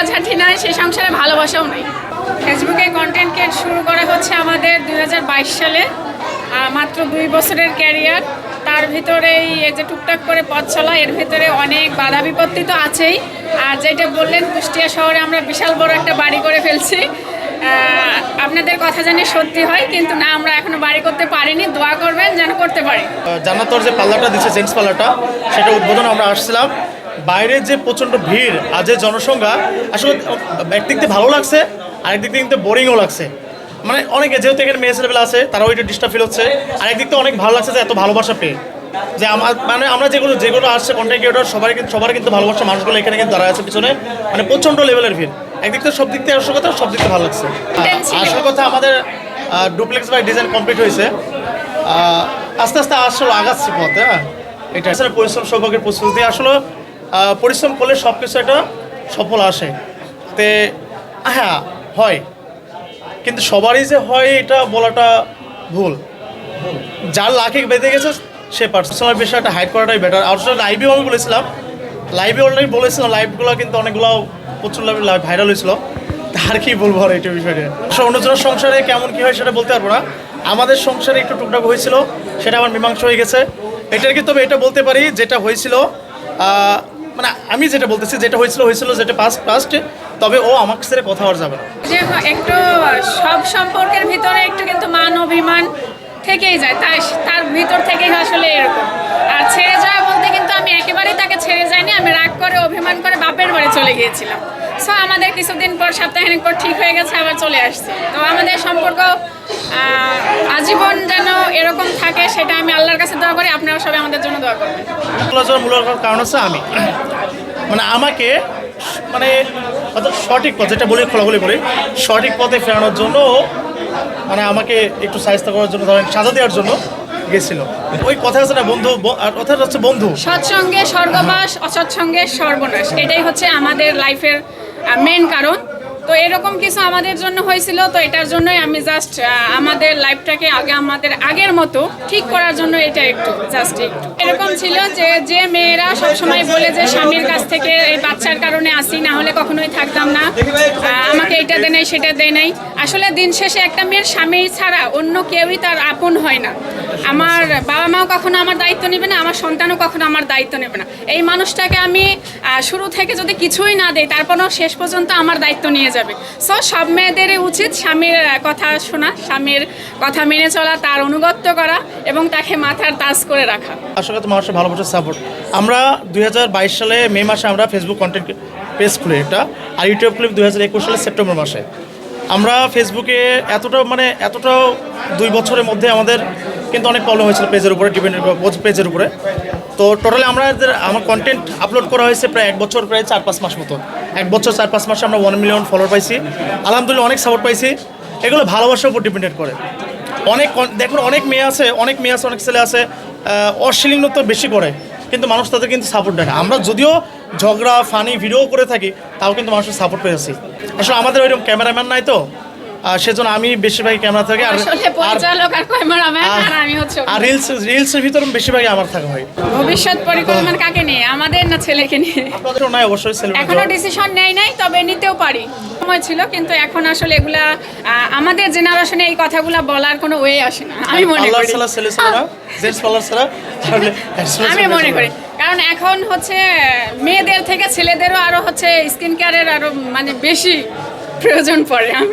ঝগড়াঝাটি নাই সেই সংসারে ভালোবাসাও নাই। ফেসবুকে কন্টেন্ট ক্রিয়েট শুরু করা হচ্ছে আমাদের দু হাজার বাইশ সালে মাত্র দুই বছরের ক্যারিয়ার তার ভিতরে এই যে টুকটাক করে পথ চলা, এর ভিতরে অনেক বাধা বিপত্তি তো আছেই। আর যেটা বললেন, কুষ্টিয়া শহরে আমরা বিশাল বড় একটা বাড়ি করে ফেলছি। আপনাদের কথা জানি সত্যি হয়, কিন্তু না, আমরা এখনও বাড়ি করতে পারিনি। দোয়া করবেন যেন করতে পারি। জান্নাতর যে পাল্লাটা দিচ্ছে জেন্টস পাল্লাটা, সেটা উদ্বোধন আমরা আসছিলাম। বাইরে যে প্রচণ্ড ভিড় আর যে জনসংখ্যা আসলে একদিক দিয়ে ভালো লাগছে আরেকদিক দিয়ে কিন্তু বোরিংও লাগছে। মানে অনেকে যেহেতু এখানে মেয়ে ছেলেবেলা আছে তারাও একটু ডিস্টার্ব ফিল হচ্ছে। আরেকদিক দিয়ে অনেক ভালো লাগছে যে এত ভালোবাসা পেয়ে। যে আমার মানে আমরা যেগুলো যেগুলো আসছে কন্টেন্ট ক্রিয়েটর সবাই কিন্তু সবার কিন্তু ভালোবাসা মানুষগুলো এখানে কিন্তু দাঁড়ায় আছে পিছনে। মানে প্রচণ্ড লেভেলের ভিড়। একদিক থেকে সব দিক থেকে আসল কথা সব দিক থেকে ভালো লাগছে। আসল কথা আমাদের ডুপ্লেক্স বাই ডিজাইন কমপ্লিট হয়েছে। আস্তে আস্তে আসলে আগাচ্ছি পথ হ্যাঁ। এটা আসলে পরিশ্রম সৌভাগ্যের প্রস্তুতি। আসলে পরিশ্রম করলে সব কিছু একটা সফল আসে। তে হ্যাঁ হয়। কিন্তু সবারই যে হয়, এটা বলাটা ভুল। যার লাখে বেঁধে গেছে, সে পার্সোনাল বিষয়টা হাইড করাটাই বেটার আর আসলে লাইভে আমি বলেছিলাম। লাইভে অলরেডি বলেছিলাম। লাইভগুলো কিন্তু অনেকগুলো প্রচুর লাইভ ভাইরাল হয়েছিল। তার কি বলব আর এটা বিষয়ে? আসলে অন্যজনের সংসারে কেমন কি হয় সেটা বলতে পারব না। আমাদের সংসারে একটু টুকটাক হয়েছিল, সেটা আমার মীমাংসা হয়ে গেছে। এটার কি তবে এটা বলতে পারি, যেটা হয়েছিল মানে আমি যেটা বলতেছি, যেটা হয়েছিল হয়েছিল, যেটা পাস্ট পাস্ট তবে ও আমাকে ছেড়ে কথা হওয়ার যাবে না। যে একটু সব সম্পর্কের ভিতরে একটু কিন্তু মান অভিমান থেকেই যায়। তাই তার ভিতর থেকেই আসলে এরকম। আর ছেড়ে যাওয়া বলতে কিন্তু আমি একেবারেই তাকে ছেড়ে যাইনি, আমি রাগ করে, অভিমান করে বাপের বাড়ি চলে গিয়েছিলাম। সো আমাদের কিছুদিন পর সপ্তাহখানিক পর ঠিক হয়ে গেছে আবার চলে আসছে। তো আমাদের সম্পর্ক আজীবন যেন এরকম থাকে সেটা আমি আল্লাহর কাছে দোয়া করি আপনারা সবাই আমাদের জন্য দোয়া করবেন। মূল কারণ হচ্ছে আমি। মানে আমাকে মানে অর্থাৎ সঠিক পথ যেটা বলি খোলাখুলি বলি সঠিক পথে ফেরানোর জন্য মানে আমাকে একটু সাহায্য করার জন্য ধরেন সাজা দেওয়ার জন্য গেছিল। ওই কথা হচ্ছে না বন্ধু কথাটা হচ্ছে বন্ধু। সৎসঙ্গে স্বর্গবাস অসৎসঙ্গে সর্বনাশ এটাই হচ্ছে আমাদের লাইফের মেন কারণ। তো এরকম কিছু আমাদের জন্য হয়েছিল, তো এটার জন্যই আমি জাস্ট আমাদের লাইফটাকে আগে আমাদের আগের মতো ঠিক করার জন্য এটা একটু জাস্ট একটু। এরকম ছিল যে যে মেয়েরা সবসময় বলে যে, স্বামীর কাছ থেকে এই বাচ্চার কারণে আসি, না হলে কখনোই থাকতাম না। এটা দেয় নাই, সেটা দেয় নাই। আসলে দিন শেষে একটা মেয়ের স্বামী ছাড়া অন্য কেউই তার আপন হয় না। আমার বাবা মাও কখনো আমার দায়িত্ব নেবে না, আমার সন্তানও কখনো আমার দায়িত্ব নেবে না। এই মানুষটাকে আমি শুরু থেকে যদি কিছুই না দেই, তারপরও শেষ পর্যন্ত আমার দায়িত্ব নিয়ে যাবে। সো সব মেয়েদেরই উচিত স্বামীর কথা শোনা, স্বামীর কথা মেনে চলা, তার অনুগত্য করা এবং তাকে মাথার তাজ করে রাখা। আসলে তো মানুষের ভালোবাসার সাপোর্ট আমরা দুই হাজার বাইশ সালে মে মাসে আমরা ফেসবুক কন্টেন্ট পেজ খুলে এটা। আর ইউটিউব খুলি দুই সালে সেপ্টেম্বর মাসে। আমরা ফেসবুকে এতটা মানে এতটাও দুই বছরের মধ্যে আমাদের কিন্তু অনেক প্রবলেম হয়েছিল পেজের উপরে ডিপেন্ডেন্ট পেজের উপরে। তো টোটালি আমাদের আমার কন্টেন্ট আপলোড করা হয়েছে প্রায় এক বছর, প্রায় চার পাঁচ মাস মতো। এক বছর, চার পাঁচ মাসে আমরা ওয়ান মিলিয়ন ফলোয়ার পাইছি। আলহামদুলিল্লাহ অনেক সাপোর্ট পাইছি। এগুলো ভালোবাসার উপর ডিপেন্ডেন্ট করে। অনেক দেখুন, অনেক মেয়ে আছে, অনেক মেয়ে আছে, অনেক ছেলে আছে অশ্লীলতা বেশি করে। কিন্তু মানুষ তাদের কিন্তু সাপোর্ট দেয় না। আমরা যদিও ঝগড়া, ফানি ভিডিও করে থাকি, তাও কিন্তু মানুষের সাপোর্ট পেয়েছি আসলে আমাদের ওইরকম ক্যামেরাম্যান নাই তো। সেজন্য আমি বেশিরভাগই ক্যামেরা থাকি আর আর- রিলস রিলসের ভিতরে বেশিরভাগই আমার থাকা হয়। ভবিষ্যৎ পরিকল্পনা কাকে নিয়ে? আমাদের না ছেলেকে নিয়ে? আপনাদেরও নাই অবশ্যই এখনও ডিসিশন নেই নাই তবে নিতেও পারি। সময় ছিল কিন্তু এখন আসলে এগুলা আমাদের জেনারেশনে এই কথাগুলা বলার কোনো ওয়ে আসে না। আমি মনে করি। ছেলে ছিল আমি মনে করি। কারণ এখন হচ্ছে মেয়েদের থেকে ছেলেদেরও আরও হচ্ছে স্কিন কেয়ারের আরও মানে বেশি প্রয়োজন পড়ে। আমি